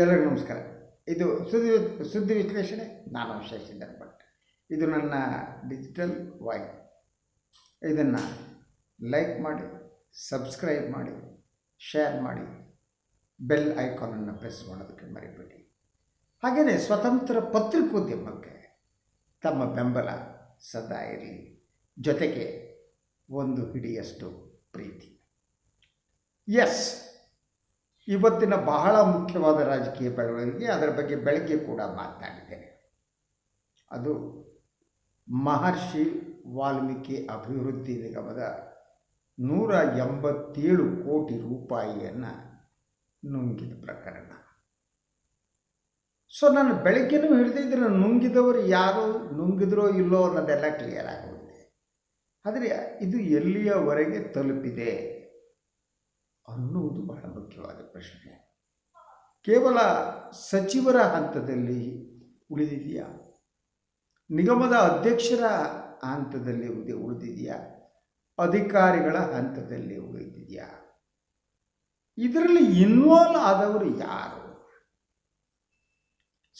ಎಲ್ಲರಿಗೂ ನಮಸ್ಕಾರ. ಇದು ಸುದ್ದಿ ಸುದ್ದಿ ವಿಶ್ಲೇಷಣೆ. ನಾನು ಶಶಿಧರ್ ಭಟ್ ಇದು ನನ್ನ ಡಿಜಿಟಲ್ ವಾಯ್ ಇದನ್ನು ಲೈಕ್ ಮಾಡಿ ಸಬ್ಸ್ಕ್ರೈಬ್ ಮಾಡಿ ಶೇರ್ ಮಾಡಿ ಬೆಲ್ ಐಕಾನನ್ನು ಪ್ರೆಸ್ ಮಾಡೋದಕ್ಕೆ ಮರಿಬೇಡಿ. ಹಾಗೆಯೇ ಸ್ವತಂತ್ರ ಪತ್ರಿಕೋದ್ಯಮಕ್ಕೆ ತಮ್ಮ ಬೆಂಬಲ ಸದಾ ಇರಲಿ. ಜೊತೆಗೆ ಒಂದು ಹಿಡಿಯಷ್ಟು ಪ್ರೀತಿ. ಎಸ್ ಇವತ್ತಿನ ಬಹಳ ಮುಖ್ಯವಾದ ರಾಜಕೀಯ ಬೆಳವಣಿಗೆ ಅದರ ಬಗ್ಗೆ ಬೆಳಗ್ಗೆ ಕೂಡ ಮಾತನಾಡಿದ್ದೇನೆ. ಅದು ಮಹರ್ಷಿ ವಾಲ್ಮೀಕಿ ಅಭಿವೃದ್ಧಿ ನಿಗಮದ ನೂರ ಎಂಬತ್ತೇಳು ಕೋಟಿ ರೂಪಾಯಿಯನ್ನು ನುಂಗಿದ ಪ್ರಕರಣ. ಸೊ ನಾನು ಬೆಳಗ್ಗೆನೂ ಹಿಡಿದಿದ್ರೆ ನುಂಗಿದವರು ಯಾರು, ನುಂಗಿದ್ರೋ ಇಲ್ಲೋ ಅನ್ನೋದೆಲ್ಲ ಕ್ಲಿಯರ್ ಆಗೋಗಿದೆ ಆದರೆ ಇದು ಎಲ್ಲಿಯವರೆಗೆ ತಲುಪಿದೆ? ಅನ್ನುವುದು ಬಹಳ ಮುಖ್ಯವಾದ ಪ್ರಶ್ನೆ. ಕೇವಲ ಸಚಿವರ ಹಂತದಲ್ಲಿ ಉಳಿದಿದೆಯಾ? ನಿಗಮದ ಅಧ್ಯಕ್ಷರ ಹಂತದಲ್ಲಿ ಉಳಿದ ಉಳಿದಿದೆಯಾ? ಅಧಿಕಾರಿಗಳ ಹಂತದಲ್ಲಿ ಉಳಿದಿದೆಯಾ? ಇದರಲ್ಲಿ ಇನ್ವಾಲ್ವ್ ಆದವರು ಯಾರು?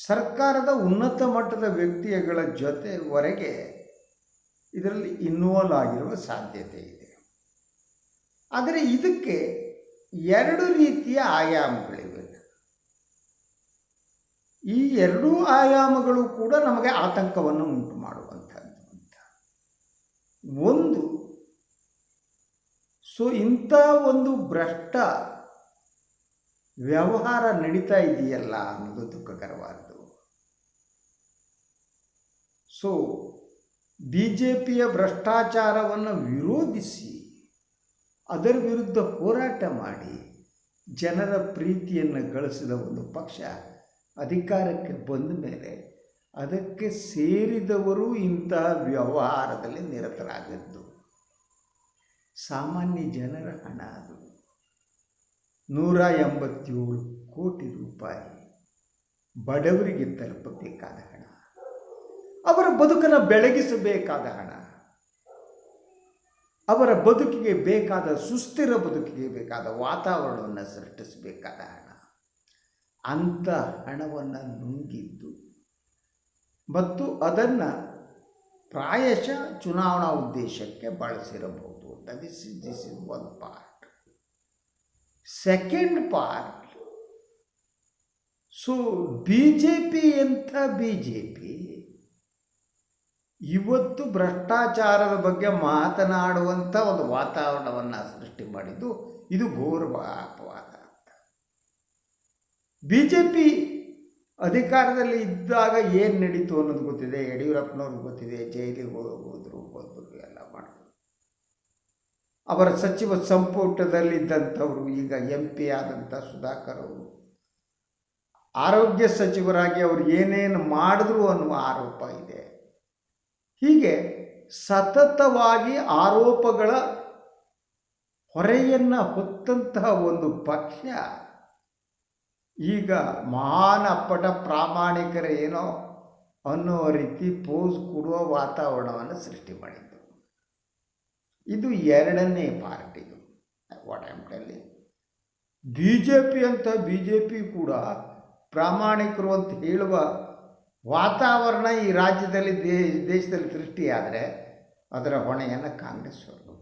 ಸರ್ಕಾರದ ಉನ್ನತ ಮಟ್ಟದ ವ್ಯಕ್ತಿಗಳ ಜೊತೆವರೆಗೆ ಇದರಲ್ಲಿ ಇನ್ವಾಲ್ವ್ ಆಗಿರುವ ಸಾಧ್ಯತೆ ಇದೆ. ಆದರೆ ಇದಕ್ಕೆ ಎರಡು ರೀತಿಯ ಆಯಾಮಗಳಿವೆ. ಈ ಎರಡೂ ಆಯಾಮಗಳು ಕೂಡ ನಮಗೆ ಆತಂಕವನ್ನು ಉಂಟು ಮಾಡುವಂಥದ್ದು ಅಂತ ಒಂದು, ಸೊ ಇಂಥ ಒಂದು ಭ್ರಷ್ಟ ವ್ಯವಹಾರ ನಡೀತಾ ಇದೆಯಲ್ಲ ಅನ್ನೋದು ದುಃಖಕರವಾದ್ದು. ಸೊ ಬಿ ಜೆ ಪಿಯ ಭ್ರಷ್ಟಾಚಾರವನ್ನು ವಿರೋಧಿಸಿ ಅದರ ವಿರುದ್ಧ ಹೋರಾಟ ಮಾಡಿ ಜನರ ಪ್ರೀತಿಯನ್ನು ಗಳಿಸಿದ ಒಂದು ಪಕ್ಷ ಅಧಿಕಾರಕ್ಕೆ ಬಂದ ಮೇಲೆ ಅದಕ್ಕೆ ಸೇರಿದವರು ಇಂತಹ ವ್ಯವಹಾರದಲ್ಲಿ ನಿರತರಾಗದ್ದು. ಸಾಮಾನ್ಯ ಜನರ ಹಣ ಅದು. ನೂರ ಎಂಬತ್ತೇಳು ಕೋಟಿ ರೂಪಾಯಿ ಬಡವರಿಗೆ ತಲುಪಬೇಕಾದ ಹಣ. ಅವರ ಬದುಕನ್ನು ಬೆಳಗಿಸಬೇಕಾದ ಹಣ. ಅವರ ಬದುಕಿಗೆ ಬೇಕಾದ ಸುಸ್ಥಿರ ಬದುಕಿಗೆ ಬೇಕಾದ ವಾತಾವರಣವನ್ನು ಸೃಷ್ಟಿಸಬೇಕಾದ ಹಣ. ಅಂಥ ಹಣವನ್ನು ನುಂಗಿದ್ದು. ಮತ್ತು ಅದನ್ನು ಪ್ರಾಯಶಃ ಚುನಾವಣಾ ಉದ್ದೇಶಕ್ಕೆ ಬಳಸಿರಬಹುದು this is this is one part second part so B J P ಎಂಥ ಬಿ ಜೆ ಪಿ ಇವತ್ತು ಭ್ರಷ್ಟಾಚಾರದ ಬಗ್ಗೆ ಮಾತನಾಡುವಂಥ ಒಂದು ವಾತಾವರಣವನ್ನು ಸೃಷ್ಟಿ ಮಾಡಿದ್ದು ಇದು ಗೌರವ ಅಪವಾದ ಅಂತ. ಬಿ ಜೆ ಪಿ ಅಧಿಕಾರದಲ್ಲಿ ಇದ್ದಾಗ ಏನು ನಡೀತು ಅನ್ನೋದು ಗೊತ್ತಿದೆ. ಯಡಿಯೂರಪ್ಪನವ್ರಿಗೆ ಗೊತ್ತಿದೆ. ಜೈಲಿಗೆ ಹೋದ್ರು ಹೋದ್ರು ಎಲ್ಲ ಮಾಡಿದ್ರು. ಅವರ ಸಚಿವ ಸಂಪುಟದಲ್ಲಿದ್ದಂಥವರು, ಈಗ ಎಂ ಪಿ ಆದಂಥ ಸುಧಾಕರ್ ಅವರು, ಆರೋಗ್ಯ ಸಚಿವರಾಗಿ ಅವರು ಏನೇನು ಮಾಡಿದ್ರು ಅನ್ನುವ ಆರೋಪ ಇದೆ. ಹೀಗೆ ಸತತವಾಗಿ ಆರೋಪಗಳ ಹೊರೆಯನ್ನು ಹೊತ್ತಂತಹ ಒಂದು ಪಕ್ಷ ಈಗ ಮಹಾನ್ ಅಪ್ಪಟ ಪ್ರಾಮಾಣಿಕರೇನೋ ಅನ್ನೋ ರೀತಿ ಪೋಸ್ ಕೊಡುವ ವಾತಾವರಣವನ್ನು ಸೃಷ್ಟಿ ಮಾಡಿದ್ದು. ಇದು ಎರಡನೇ ಪಾರ್ಟಿದು what I'm telling B J P ಅಂತ ಬಿ ಜೆ ಪಿ ಕೂಡ ಪ್ರಾಮಾಣಿಕರು ಅಂತ ಹೇಳುವ ವಾತಾವರಣ ಈ ರಾಜ್ಯದಲ್ಲಿ ದೇಶದಲ್ಲಿ ಸೃಷ್ಟಿಯಾದರೆ ಅದರ ಹೊಣೆಯನ್ನು ಕಾಂಗ್ರೆಸ್ ಹೊರಬೇಕು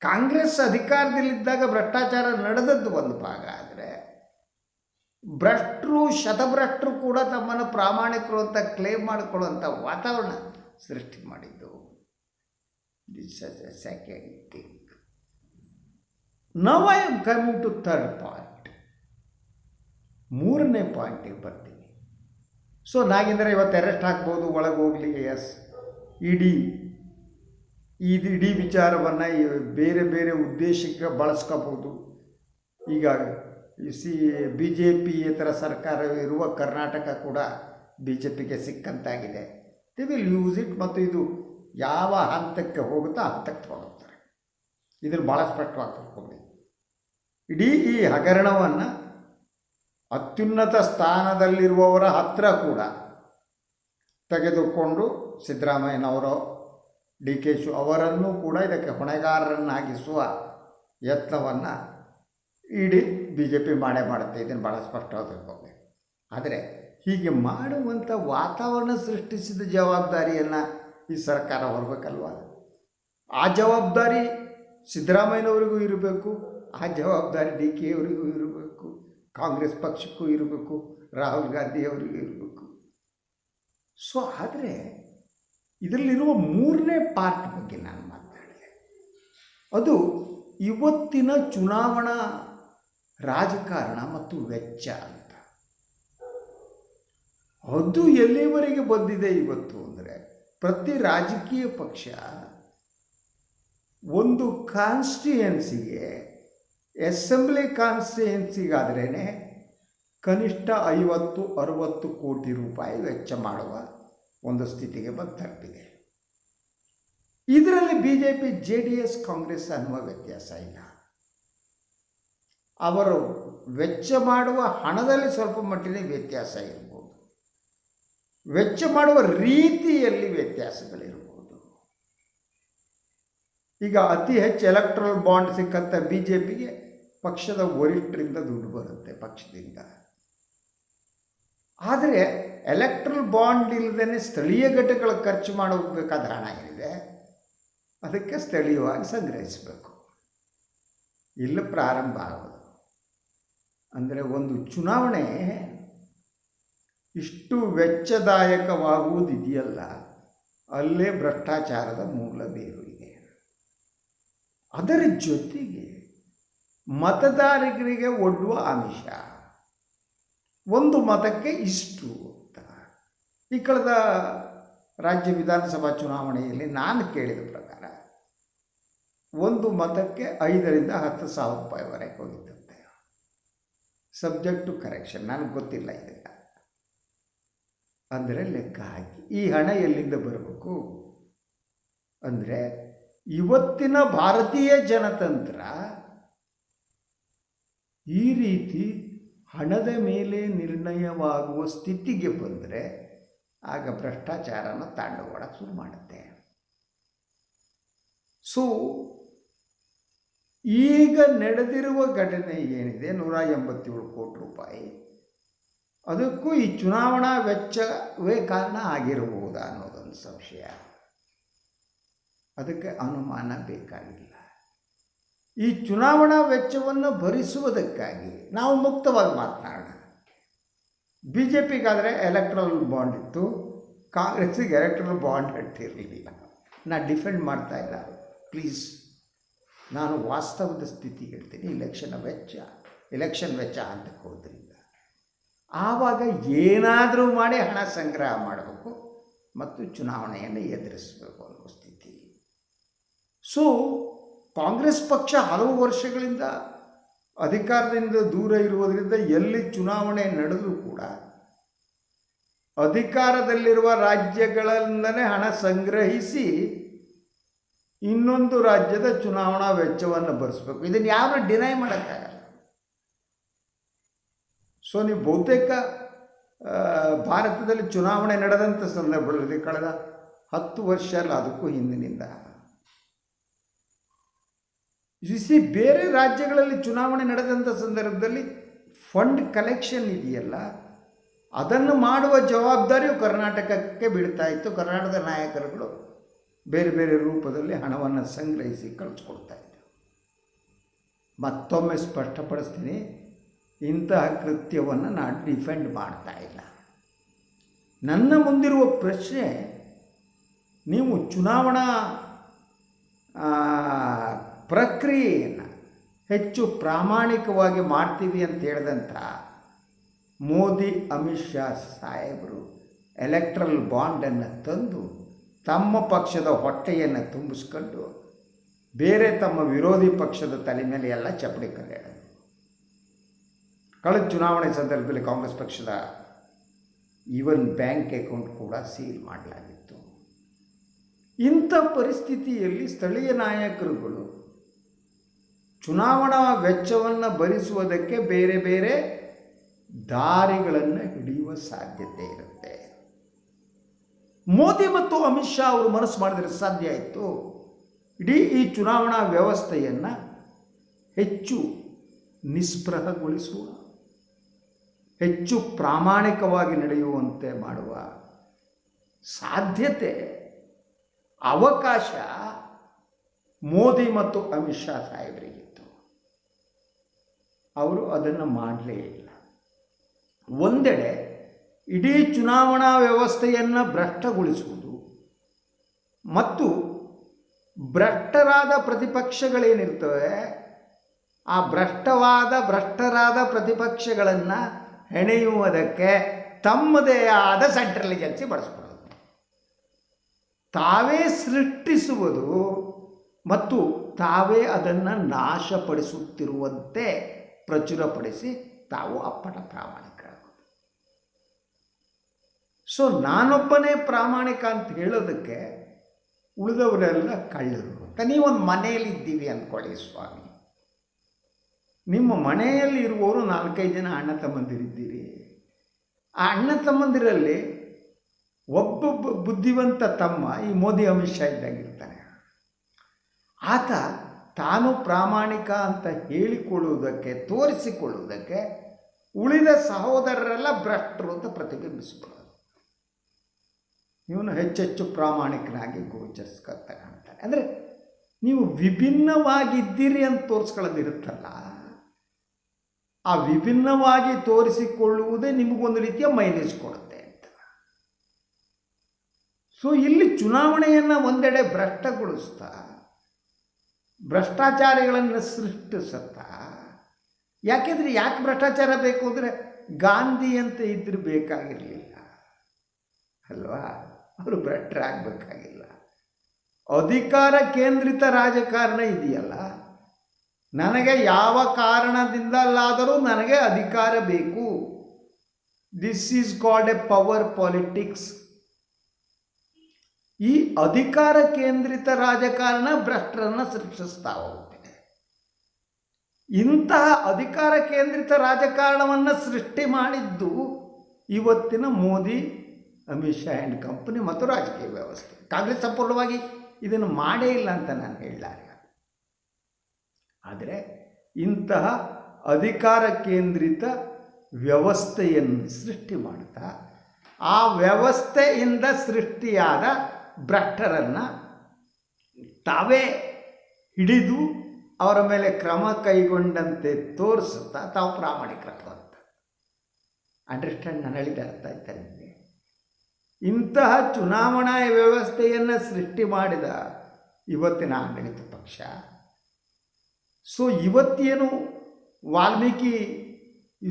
ಕಾಂಗ್ರೆಸ್ ಅಧಿಕಾರದಲ್ಲಿದ್ದಾಗ ಭ್ರಷ್ಟಾಚಾರ ನಡೆದದ್ದು ಒಂದು ಭಾಗ ಆದರೆ, ಭ್ರಷ್ಟರು, ಶತಭ್ರಷ್ಟರು ಕೂಡ ತಮ್ಮನ್ನು ಪ್ರಾಮಾಣಿಕರು ಅಂತ ಕ್ಲೇಮ್ ಮಾಡಿಕೊಳ್ಳುವಂಥ ವಾತಾವರಣ ಸೃಷ್ಟಿ ಮಾಡಿದ್ದು. This second thing now I am coming to third point ಮೂರನೇ ಪಾಯಿಂಟಿಗೆ ಬರ್ತೀನಿ. ಸೊ ನಾಗೇಂದ್ರ ಇವತ್ತು ಅರೆಸ್ಟ್ ಹಾಕ್ಬೋದು ಒಳಗೆ ಹೋಗ್ಲಿಕ್ಕೆ ಎಸ್ ಇಡೀ ಇದು ಇಡೀ ವಿಚಾರವನ್ನು ಬೇರೆ ಬೇರೆ ಉದ್ದೇಶಕ್ಕೆ ಬಳಸ್ಕೋಬೋದು. ಈಗ ಸಿ ಬಿ ಜೆ ಪಿಯೇತರ ಸರ್ಕಾರ ಇರುವ ಕರ್ನಾಟಕ ಕೂಡ ಬಿ ಜೆ ಪಿಗೆ ಸಿಕ್ಕಂತಾಗಿದೆ. ದಿ ವಿಲ್ ಯೂಸ್ ಇಟ್ ಮತ್ತು ಇದು ಯಾವ ಹಂತಕ್ಕೆ ಹೋಗುತ್ತೋ ಹಂತಕ್ಕೆ ತೊಗೊಳ್ತಾರೆ ಇದನ್ನು ಭಾಳ ಸ್ಪಷ್ಟವಾಗಿ ಇಡೀ ಈ ಹಗರಣವನ್ನು ಅತ್ಯುನ್ನತ ಸ್ಥಾನದಲ್ಲಿರುವವರ ಹತ್ರ ಕೂಡ ತೆಗೆದುಕೊಂಡು ಸಿದ್ದರಾಮಯ್ಯನವರು, ಡಿ ಕೆ ಶು ಅವರನ್ನು ಕೂಡ ಇದಕ್ಕೆ ಹೊಣೆಗಾರರನ್ನಾಗಿಸುವ ಯತ್ನವನ್ನು ಇಡೀ ಬಿ ಜೆ ಪಿ ಮಾಡೇ ಮಾಡುತ್ತೆ. ಇದನ್ನು ಭಾಳ ಸ್ಪಷ್ಟವಾಗಿ ಆದರೆ ಹೀಗೆ ಮಾಡುವಂಥ ವಾತಾವರಣ ಸೃಷ್ಟಿಸಿದ ಜವಾಬ್ದಾರಿಯನ್ನು ಈ ಸರ್ಕಾರ ಹೊರಬೇಕಲ್ವ? ಆ ಜವಾಬ್ದಾರಿ ಸಿದ್ದರಾಮಯ್ಯನವರಿಗೂ ಇರಬೇಕು, ಆ ಜವಾಬ್ದಾರಿ ಡಿ ಕೆ ಅವರಿಗೂ ಇರಬೇಕು ಕಾಂಗ್ರೆಸ್ ಪಕ್ಷಕ್ಕೂ ಇರಬೇಕು, ರಾಹುಲ್ ಗಾಂಧಿ ಅವರಿಗೂ ಇರಬೇಕು. ಸೊ ಆದರೆ ಇದರಲ್ಲಿರುವ ಮೂರನೇ ಪಾರ್ಟ್ ಬಗ್ಗೆ ನಾನು ಮಾತನಾಡಿದೆ ಅದು ಇವತ್ತಿನ ಚುನಾವಣಾ ರಾಜಕಾರಣ ಮತ್ತು ವೆಚ್ಚ ಅಂತ. ಅದು ಎಲ್ಲಿವರೆಗೆ ಬಂದಿದೆ ಇವತ್ತು ಅಂದರೆ ಪ್ರತಿ ರಾಜಕೀಯ ಪಕ್ಷ ಒಂದು ಕಾನ್ಸ್ಟಿಟ್ಯೂಯನ್ಸಿಗೆ ಅಸೆಂಬ್ಲಿ ಕಾನ್ಸ್ಟಿಟ್ಯೂನ್ಸಿಗಾದ್ರೇ ಕನಿಷ್ಠ ಐವತ್ತು, ಅರುವತ್ತು ಕೋಟಿ ರೂಪಾಯಿ ವೆಚ್ಚ ಮಾಡುವ ಒಂದು ಸ್ಥಿತಿಗೆ ಬಂದು ತಲುಪಿದೆ ಇದರಲ್ಲಿ B J P J D S, Congress ಅನ್ನುವ ವ್ಯತ್ಯಾಸ ಇಲ್ಲ. ಅವರು ವೆಚ್ಚ ಮಾಡುವ ಹಣದಲ್ಲಿ ಸ್ವಲ್ಪ ಮಟ್ಟಿನ ವ್ಯತ್ಯಾಸ ಇರ್ಬೋದು. ವೆಚ್ಚ ಮಾಡುವ ರೀತಿಯಲ್ಲಿ ವ್ಯತ್ಯಾಸಗಳಿರ್ಬೋದು. ಈಗ ಅತಿ ಹೆಚ್ಚು ಎಲೆಕ್ಟ್ರಲ್ ಬಾಂಡ್ ಸಿಕ್ಕಂಥ ಬಿ ಜೆ ಪಿಗೆ ಪಕ್ಷದ ಒರಿಟ್ರಿಂದ ದುಡ್ಡು ಬರುತ್ತೆ ಪಕ್ಷದಿಂದ. ಆದರೆ ಎಲೆಕ್ಟ್ರಲ್ ಬಾಂಡ್ ಇಲ್ಲದೇ ಸ್ಥಳೀಯ ಘಟಕಗಳ ಖರ್ಚು ಮಾಡಬೇಕಾದ ಹಣ ಏನಿದೆ? ಅದಕ್ಕೆ ಸ್ಥಳೀಯವಾಗಿ ಸಂಗ್ರಹಿಸಬೇಕು. ಇಲ್ಲಿ ಪ್ರಾರಂಭ ಆಗೋದು. ಅಂದರೆ ಒಂದು ಚುನಾವಣೆ ಇಷ್ಟು ವೆಚ್ಚದಾಯಕವಾಗುವುದಿದೆಯಲ್ಲ, ಅಲ್ಲೇ ಭ್ರಷ್ಟಾಚಾರದ ಮೂಲ ಬೇರು ಇದೆ. ಅದರ ಜೊತೆಗೆ ಮತದಾರರಿಗೆ ಒಡ್ಡುವ ಆಮಿಷ. ಒಂದು ಮತಕ್ಕೆ ಇಷ್ಟು ಅಂತ. ಈ ಕಳೆದ ರಾಜ್ಯ ವಿಧಾನಸಭಾ ಚುನಾವಣೆಯಲ್ಲಿ ನಾನು ಕೇಳಿದ ಪ್ರಕಾರ ಒಂದು ಮತಕ್ಕೆ ಐದರಿಂದ ಹತ್ತು ಸಾವಿರ ರೂಪಾಯಿವರೆಗೆ ಹೋಗಿದ್ದಂತೆ. ಸಬ್ಜೆಕ್ಟ್ ಟು ಕರೆಕ್ಷನ್, ನನಗೆ ಗೊತ್ತಿಲ್ಲ ಇದೆಲ್ಲ. ಅಂದರೆ ಲೆಕ್ಕ ಹಾಕಿ. ಈ ಹಣ ಎಲ್ಲಿಂದ ಬರಬೇಕು? ಅಂದರೆ ಇವತ್ತಿನ ಭಾರತೀಯ ಜನತಂತ್ರ ಈ ರೀತಿ ಹಣದ ಮೇಲೆ ನಿರ್ಣಯವಾಗುವ ಸ್ಥಿತಿಗೆ ಬಂದರೆ ಆಗ ಭ್ರಷ್ಟಾಚಾರನ ತಾಂಡವಾಡಕ್ಕೆ ಶುರು ಮಾಡುತ್ತೆ. ಸೊ ಈಗ ನಡೆದಿರುವ ಘಟನೆ ಏನಿದೆ? ನೂರ ಎಂಬತ್ತೇಳು ಕೋಟಿ ರೂಪಾಯಿ. ಅದಕ್ಕೂ ಈ ಚುನಾವಣಾ ವೆಚ್ಚವೇ ಕಾರಣ ಆಗಿರಬಹುದಾ ಅನ್ನೋದೊಂದು ಸಂಶಯ. ಅದಕ್ಕೆ ಅನುಮಾನ ಬೇಕಾಗಿಲ್ಲ. ಈ ಚುನಾವಣಾ ವೆಚ್ಚವನ್ನು ಭರಿಸುವುದಕ್ಕಾಗಿ ನಾವು ಮುಕ್ತವಾಗಿ ಮಾತನಾಡೋಣ. ಬಿ ಜೆ ಪಿಗಾದರೆ ಎಲೆಕ್ಟ್ರಲ್ ಬಾಂಡ್ ಇತ್ತು, ಕಾಂಗ್ರೆಸ್ಸಿಗೆ ಎಲೆಕ್ಟ್ರಲ್ ಬಾಂಡ್ ಕಟ್ಟಿರಲಿಲ್ಲ. ನಾನು ಡಿಫೆಂಡ್ ಮಾಡ್ತಾ ಇಲ್ಲ. ಪ್ಲೀಸ್ ನಾನು ವಾಸ್ತವದ ಸ್ಥಿತಿ ಹೇಳ್ತೀನಿ ಇಲೆಕ್ಷನ್ ವೆಚ್ಚ ಎಲೆಕ್ಷನ್ ವೆಚ್ಚ ಅಂತ ಹೋದ್ರಿಂದ. ಆವಾಗ ಏನಾದರೂ ಮಾಡಿ ಹಣ ಸಂಗ್ರಹ ಮಾಡಬೇಕು ಮತ್ತು ಚುನಾವಣೆಯನ್ನು ಎದುರಿಸಬೇಕು ಅನ್ನೋ ಸ್ಥಿತಿ. ಸೊ ಕಾಂಗ್ರೆಸ್ ಪಕ್ಷ ಹಲವು ವರ್ಷಗಳಿಂದ ಅಧಿಕಾರದಿಂದ ದೂರ ಇರುವುದರಿಂದ ಎಲ್ಲಿ ಚುನಾವಣೆ ನಡೆದರೂ ಕೂಡ ಅಧಿಕಾರದಲ್ಲಿರುವ ರಾಜ್ಯಗಳಿಂದಲೇ ಹಣ ಸಂಗ್ರಹಿಸಿ ಇನ್ನೊಂದು ರಾಜ್ಯದ ಚುನಾವಣಾ ವೆಚ್ಚವನ್ನು ಭರಿಸಬೇಕು. ಇದನ್ನು ಯಾರು ಡಿನೈ ಮಾಡೋಕ್ಕಾಗಲ್ಲ. ಸೊ ನೀವು ಬಹುತೇಕ ಭಾರತದಲ್ಲಿ ಚುನಾವಣೆ ನಡೆದಂಥ ಸಂದರ್ಭದಲ್ಲಿ ಕಳೆದ ಹತ್ತು ವರ್ಷ ಅಲ್ಲ, ಅದಕ್ಕೂ ಹಿಂದಿನಿಂದ. ಸಿ ಬೇರೆ ರಾಜ್ಯಗಳಲ್ಲಿ ಚುನಾವಣೆ ನಡೆದಂಥ ಸಂದರ್ಭದಲ್ಲಿ ಫಂಡ್ ಕಲೆಕ್ಷನ್ ಇದೆಯಲ್ಲ? ಅದನ್ನು ಮಾಡುವ ಜವಾಬ್ದಾರಿಯು ಕರ್ನಾಟಕಕ್ಕೆ ಬೀಳ್ತಾ ಇತ್ತು. ಕರ್ನಾಟಕದ ನಾಯಕರುಗಳು ಬೇರೆ ಬೇರೆ ರೂಪದಲ್ಲಿ ಹಣವನ್ನು ಸಂಗ್ರಹಿಸಿ ಕಳಿಸ್ಕೊಡ್ತಾ ಇದ್ದರು ಮತ್ತೊಮ್ಮೆ ಸ್ಪಷ್ಟಪಡಿಸ್ತೀನಿ, ಇಂತಹ ಕೃತ್ಯವನ್ನು ನಾನು ಡಿಫೆಂಡ್ ಮಾಡ್ತಾ ಇಲ್ಲ. ನನ್ನ ಮುಂದಿರುವ ಪ್ರಶ್ನೆ, ನೀವು ಚುನಾವಣಾ ಪ್ರಕ್ರಿಯೆಯನ್ನು ಹೆಚ್ಚು ಪ್ರಾಮಾಣಿಕವಾಗಿ ಮಾಡ್ತೀವಿ ಅಂತ ಹೇಳಿದಂಥ ಮೋದಿ, ಅಮಿತ್ ಶಾ ಸಾಹೇಬರು ಎಲೆಕ್ಟ್ರಲ್ ಬಾಂಡನ್ನು ತಂದು ತಮ್ಮ ಪಕ್ಷದ ಹೊಟ್ಟೆಯನ್ನು ತುಂಬಿಸ್ಕೊಂಡು ಬೇರೆ ತಮ್ಮ ವಿರೋಧಿ ಪಕ್ಷದ ತಲೆ ಮೇಲೆ ಎಲ್ಲ ಚಪ್ಪಡಿ ಕಲ್ಯಾಣ ಕಳೆದ ಚುನಾವಣೆ ಸಂದರ್ಭದಲ್ಲಿ ಕಾಂಗ್ರೆಸ್ ಪಕ್ಷದ ಈವನ್ ಬ್ಯಾಂಕ್ ಅಕೌಂಟ್ ಕೂಡ ಸೀಲ್ ಮಾಡಲಾಗಿತ್ತು. ಇಂಥ ಪರಿಸ್ಥಿತಿಯಲ್ಲಿ ಸ್ಥಳೀಯ ನಾಯಕರುಗಳು ಚುನಾವಣಾ ವೆಚ್ಚವನ್ನು ಭರಿಸುವುದಕ್ಕೆ ಬೇರೆ ಬೇರೆ ದಾರಿಗಳನ್ನು ಹಿಡಿಯುವ ಸಾಧ್ಯತೆ ಇರುತ್ತೆ. ಮೋದಿ ಮತ್ತು ಅಮಿತ್ ಶಾ ಅವರು ಮನಸ್ಸು ಮಾಡಿದರೆ ಸಾಧ್ಯ ಆಯಿತು. ಇಡೀ ಈ ಚುನಾವಣಾ ವ್ಯವಸ್ಥೆಯನ್ನು ಹೆಚ್ಚು ನಿಸ್ಪೃಹಗೊಳಿಸುವ, ಹೆಚ್ಚು ಪ್ರಾಮಾಣಿಕವಾಗಿ ನಡೆಯುವಂತೆ ಮಾಡುವ ಸಾಧ್ಯತೆ, ಅವಕಾಶ ಮೋದಿ ಮತ್ತು ಅಮಿತ್ ಶಾ ಸಾಹೇಬರಿಗಿತ್ತು ಅವರು ಅದನ್ನು ಮಾಡಲೇ ಇಲ್ಲ. ಒಂದೆಡೆ ಇಡೀ ಚುನಾವಣಾ ವ್ಯವಸ್ಥೆಯನ್ನು ಭ್ರಷ್ಟಗೊಳಿಸುವುದು ಮತ್ತು ಭ್ರಷ್ಟರಾದ ಪ್ರತಿಪಕ್ಷಗಳೇನಿರ್ತವೆ, ಆ ಭ್ರಷ್ಟವಾದ ಭ್ರಷ್ಟರಾದ ಪ್ರತಿಪಕ್ಷಗಳನ್ನು ಹೆಣೆಯುವುದಕ್ಕೆ ತಮ್ಮದೇ ಆದ ಸೆಂಟ್ರಲ್ ಏಜೆನ್ಸಿ ಬಳಸ್ಕೊಳ್ಳೋದು. ತಾವೇ ಸೃಷ್ಟಿಸುವುದು ಮತ್ತು ತಾವೇ ಅದನ್ನು ನಾಶಪಡಿಸುತ್ತಿರುವಂತೆ ಪ್ರಚುರಪಡಿಸಿ ತಾವು ಅಪ್ಪಟ ಪ್ರಾಮಾಣಿಕರಾಗೋದು ಸೊ ನಾನೊಬ್ಬನೇ ಪ್ರಾಮಾಣಿಕ ಅಂತ ಹೇಳೋದಕ್ಕೆ ಉಳಿದವರೆಲ್ಲ ಕಳ್ಳರು ಅಂತ. ನೀವೊಂದು ಮನೆಯಲ್ಲಿ ಇದ್ದೀವಿ ಅಂದ್ಕೊಳ್ಳಿ ಸ್ವಾಮಿ. ನಿಮ್ಮ ಮನೆಯಲ್ಲಿ ಇರುವವರು ನಾಲ್ಕೈದು ಜನ ಅಣ್ಣ ತಮ್ಮಂದಿರಿದ್ದೀರಿ. ಆ ಅಣ್ಣ ತಮ್ಮಂದಿರಲ್ಲಿ ಒಬ್ಬೊಬ್ಬ ಬುದ್ಧಿವಂತ ತಮ್ಮ ಈ ಮೋದಿ ಅಮಿತ್ ಶಾ ಇದ್ದಾಗಿರ್ತಾನೆ ಆತ ತಾನು ಪ್ರಾಮಾಣಿಕ ಅಂತ ಹೇಳಿಕೊಳ್ಳುವುದಕ್ಕೆ, ತೋರಿಸಿಕೊಳ್ಳುವುದಕ್ಕೆ ಉಳಿದ ಸಹೋದರರೆಲ್ಲ ಭ್ರಷ್ಟರು ಅಂತ ಪ್ರತಿಬಿಂಬಿಸಿಕೊಳ್ಳೋದು ಇವನು ಹೆಚ್ಚೆಚ್ಚು ಪ್ರಾಮಾಣಿಕನಾಗಿ ಗೋಚರಿಸ್ಕೊತ ಅಂದರೆ ನೀವು ವಿಭಿನ್ನವಾಗಿದ್ದೀರಿ ಅಂತ ತೋರಿಸ್ಕೊಳ್ಳೋದಿರುತ್ತಲ್ಲ ಆ ವಿಭಿನ್ನವಾಗಿ ತೋರಿಸಿಕೊಳ್ಳುವುದೇ ನಿಮಗೊಂದು ರೀತಿಯ ಮೈಲೇಜ್ ಕೊಡುತ್ತೆ ಅಂತ. ಸೊ ಇಲ್ಲಿ ಚುನಾವಣೆಯನ್ನು ಒಂದೆಡೆ ಭ್ರಷ್ಟಗೊಳಿಸ್ತಾ ಭ್ರಷ್ಟಾಚಾರಿಗಳನ್ನು ಸೃಷ್ಟಿಸುತ್ತಾ. ಯಾಕೆಂದರೆ ಯಾಕೆ ಭ್ರಷ್ಟಾಚಾರ ಬೇಕು ಅಂದರೆ ಗಾಂಧಿ ಅಂತ ಇದ್ರೆ ಬೇಕಾಗಿರಲಿಲ್ಲ. ಅಲ್ವಾ? ಅವರು ಭ್ರಷ್ಟರಾಗಬೇಕಾಗಿಲ್ಲ. ಅಧಿಕಾರ ಕೇಂದ್ರಿತ ರಾಜಕಾರಣ ಇದೆಯಲ್ಲ. ನನಗೆ ಯಾವ ಕಾರಣದಿಂದಲ್ಲಾದರೂ ನನಗೆ ಅಧಿಕಾರ ಬೇಕು. This is called a power politics ಈ ಅಧಿಕಾರ ಕೇಂದ್ರಿತ ರಾಜಕಾರಣ ಭ್ರಷ್ಟರನ್ನು ಸೃಷ್ಟಿಸ್ತಾ ಹೋಗುತ್ತೆ ಇಂತಹ ಅಧಿಕಾರ ಕೇಂದ್ರಿತ ರಾಜಕಾರಣವನ್ನು ಸೃಷ್ಟಿ ಮಾಡಿದ್ದು ಇವತ್ತಿನ ಮೋದಿ, ಅಮಿತ್ ಶಾ ಆ್ಯಂಡ್ ಕಂಪನಿ ಮತ್ತು ರಾಜಕೀಯ ವ್ಯವಸ್ಥೆ. ಕಾಂಗ್ರೆಸ್ ಸಂಪೂರ್ಣವಾಗಿ ಇದನ್ನು ಮಾಡೇ ಇಲ್ಲ ಅಂತ ನಾನು ಹೇಳಲಾರೆ. ಆದರೆ ಇಂತಹ ಅಧಿಕಾರ ಕೇಂದ್ರಿತ ವ್ಯವಸ್ಥೆಯನ್ನು ಸೃಷ್ಟಿ ಮಾಡ್ತಾ, ಆ ವ್ಯವಸ್ಥೆಯಿಂದ ಸೃಷ್ಟಿಯಾದ ಭ್ರಷ್ಟರನ್ನು ತಾವೇ ಹಿಡಿದು ಅವರ ಮೇಲೆ ಕ್ರಮ ಕೈಗೊಂಡಂತೆ ತೋರಿಸುತ್ತಾ ತಾವು ಪ್ರಾಮಾಣಿಕರು ಅಂತ. ಅಂಡರ್ಸ್ಟ್ಯಾಂಡ್ ನಾನು ಹೇಳಿದ ಅರ್ಥ ಆಯ್ತಾ ನಿಮಗೆ? ಇಂತಹ ಚುನಾವಣಾ ವ್ಯವಸ್ಥೆಯನ್ನು ಸೃಷ್ಟಿ ಮಾಡಿದ ಇವತ್ತಿನ ಆಡಳಿತ ಪಕ್ಷ. ಸೊ ಇವತ್ತೇನು ವಾಲ್ಮೀಕಿ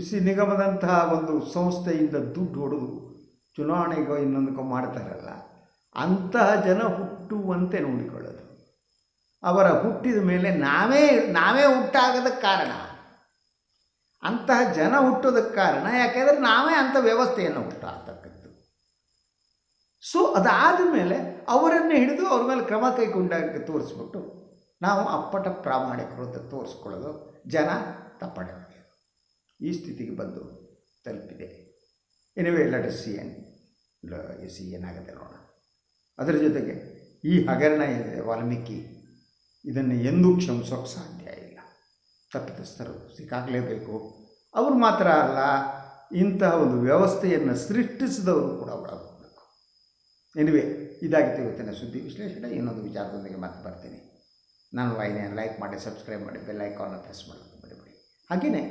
ಸಿ ನಿಗಮದಂತಹ ಒಂದು ಸಂಸ್ಥೆಯಿಂದ ದುಡ್ಡು ಹೊಡೆದು ಚುನಾವಣೆಗೋ ಇನ್ನೊಂದಕ್ಕೋ ಮಾಡ್ತಾರಲ್ಲ? ಅಂತಹ ಜನ ಹುಟ್ಟುವಂತೆ ನೋಡಿಕೊಳ್ಳೋದು. ಅವರ ಹುಟ್ಟಿದ ಮೇಲೆ ನಾವೇ ನಾವೇ ಹುಟ್ಟಾಗದ ಕಾರಣ. ಅಂತಹ ಜನ ಹುಟ್ಟೋದಕ್ಕೆ ಕಾರಣ, ಯಾಕೆಂದರೆ ನಾವೇ ಅಂಥ ವ್ಯವಸ್ಥೆಯನ್ನು ಹುಟ್ಟಾಗ್ತಕ್ಕದ್ದು ಸೊ ಅದಾದ ಮೇಲೆ ಅವರನ್ನು ಹಿಡಿದು ಅವ್ರ ಮೇಲೆ ಕ್ರಮ ಕೈಗೊಂಡಾಗ ತೋರಿಸ್ಬಿಟ್ಟು ನಾವು ಅಪ್ಪಟ ಪ್ರಾಮಾಣಿಕರು ಅಂತ ತೋರಿಸ್ಕೊಳ್ಳೋದು, ಜನ ತಪ್ಪಡೆ ಈ ಸ್ಥಿತಿಗೆ ಬಂದು ತಲುಪಿದೆ. ಎನಿವೇ ಸಿ ಎನ್ ಸಿ ಏನಾಗುತ್ತೆ ನೋಡೋಣ. ಅದರ ಜೊತೆಗೆ ಈ ಹಗರಣ ಏನಿದೆ ವಾಲ್ಮೀಕಿ ಇದನ್ನು ಎಂದೂ ಕ್ಷಮಿಸೋಕ್ಕೆ ಸಾಧ್ಯ ಇಲ್ಲ. ತಪ್ಪಿತಸ್ಥರು ಸಿಕ್ಕಾಗಲೇಬೇಕು ಅವರು ಮಾತ್ರ ಅಲ್ಲ, ಇಂತಹ ಒಂದು ವ್ಯವಸ್ಥೆಯನ್ನು ಸೃಷ್ಟಿಸಿದವರು ಕೂಡ ಒಳಗೋಗಬೇಕು ಎನಿವೆ ಇದಾಗಿತ್ತು ಇವತ್ತಿನ ಸುದ್ದಿ ವಿಶ್ಲೇಷಣೆ. ಇನ್ನೊಂದು ವಿಚಾರದೊಂದಿಗೆ ಮತ್ತೆ ಬರ್ತೀನಿ. ನಾನು ವಾಹಿನಿಯನ್ನು ಲೈಕ್ ಮಾಡಿ ಸಬ್ಸ್ಕ್ರೈಬ್ ಮಾಡಿ ಬೆಲ್ ಐಕಾನ್ನ ಪ್ರೆಸ್ ಮಾಡೋದು ಮರಿಬೇಡಿ. ಹಾಗೆಯೇ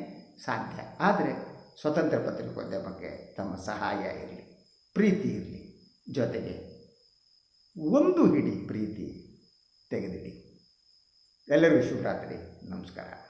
ಸಾಧ್ಯ ಆದರೆ ಸ್ವತಂತ್ರ ಪತ್ರಿಕೋದ್ಯಮಕ್ಕೆ ತಮ್ಮ ಸಹಾಯ ಇರಲಿ, ಪ್ರೀತಿ ಇರಲಿ, ಜೊತೆಗೆ ಒಂದು ಹಿಡಿ ಪ್ರೀತಿ ತೆಗೆದಿಡಿ. ಎಲ್ಲರಿಗೂ ಶುಭರಾತ್ರಿ. ನಮಸ್ಕಾರ.